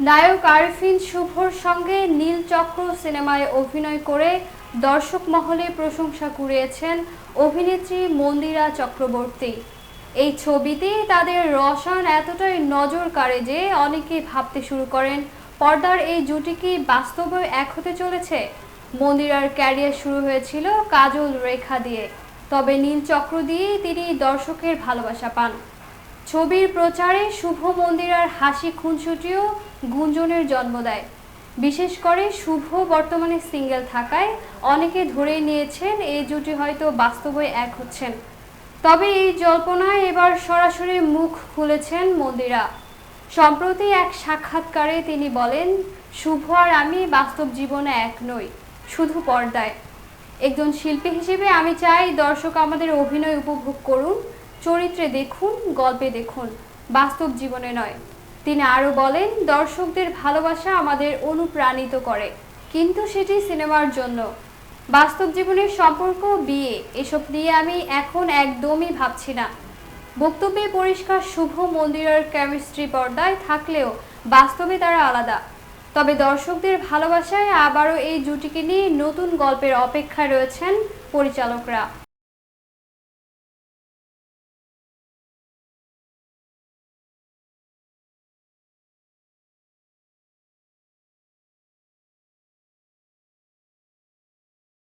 নায়ক আরিফিন শুভর সঙ্গে নীল চক্র সিনেমায় অভিনয় করে দর্শক মহলে প্রশংসা কুড়িয়েছেন অভিনেত্রী মন্দিরা চক্রবর্তী। এই ছবিতে তাদের রসায়ন এতটাই নজর কাড়ে যে অনেকে ভাবতে শুরু করেন, পর্দার এই জুটি কি বাস্তবে এক হতে চলেছে? মন্দিরার ক্যারিয়ার শুরু হয়েছিল কাজল রেখা দিয়ে, তবে নীল চক্র দিয়েই তিনি দর্শকের ভালোবাসা পান। ছবির প্রচারে শুভ মন্দিরার হাসি খুনসুটিও গুঞ্জনের জন্ম দেয়। বিশেষ করে শুভ বর্তমানে সিঙ্গেল থাকায় অনেকে ধরেই নিয়েছেন এই জুটি হয়তো বাস্তবে এক হচ্ছেন। তবে এই জল্পনায় এবার সরাসরি মুখ খুলেছেন মন্দিরা। সম্প্রতি এক সাক্ষাৎকারে তিনি বলেন, শুভ আর আমি বাস্তব জীবনে এক নই, শুধু পর্দায়। একজন শিল্পী হিসেবে আমি চাই দর্শক আমাদের অভিনয় উপভোগ করুন, চরিত্রে দেখুন, গল্পে দেখুন, বাস্তব জীবনে নয়। তিনি আরও বলেন, দর্শকদের ভালোবাসা আমাদের অনুপ্রাণিত করে, কিন্তু সেটি সিনেমার জন্য। বাস্তব জীবনের সম্পর্ক, বিয়ে, এসব নিয়ে আমি এখন একদমই ভাবছি না। বক্তব্যে পরিষ্কার শুভ মন্দিরের কেমিস্ট্রি পর্দায় থাকলেও বাস্তবে তারা আলাদা। তবে দর্শকদের ভালোবাসায় আবারও এই জুটিকে নিয়ে নতুন গল্পের অপেক্ষায় রয়েছেন পরিচালকরা।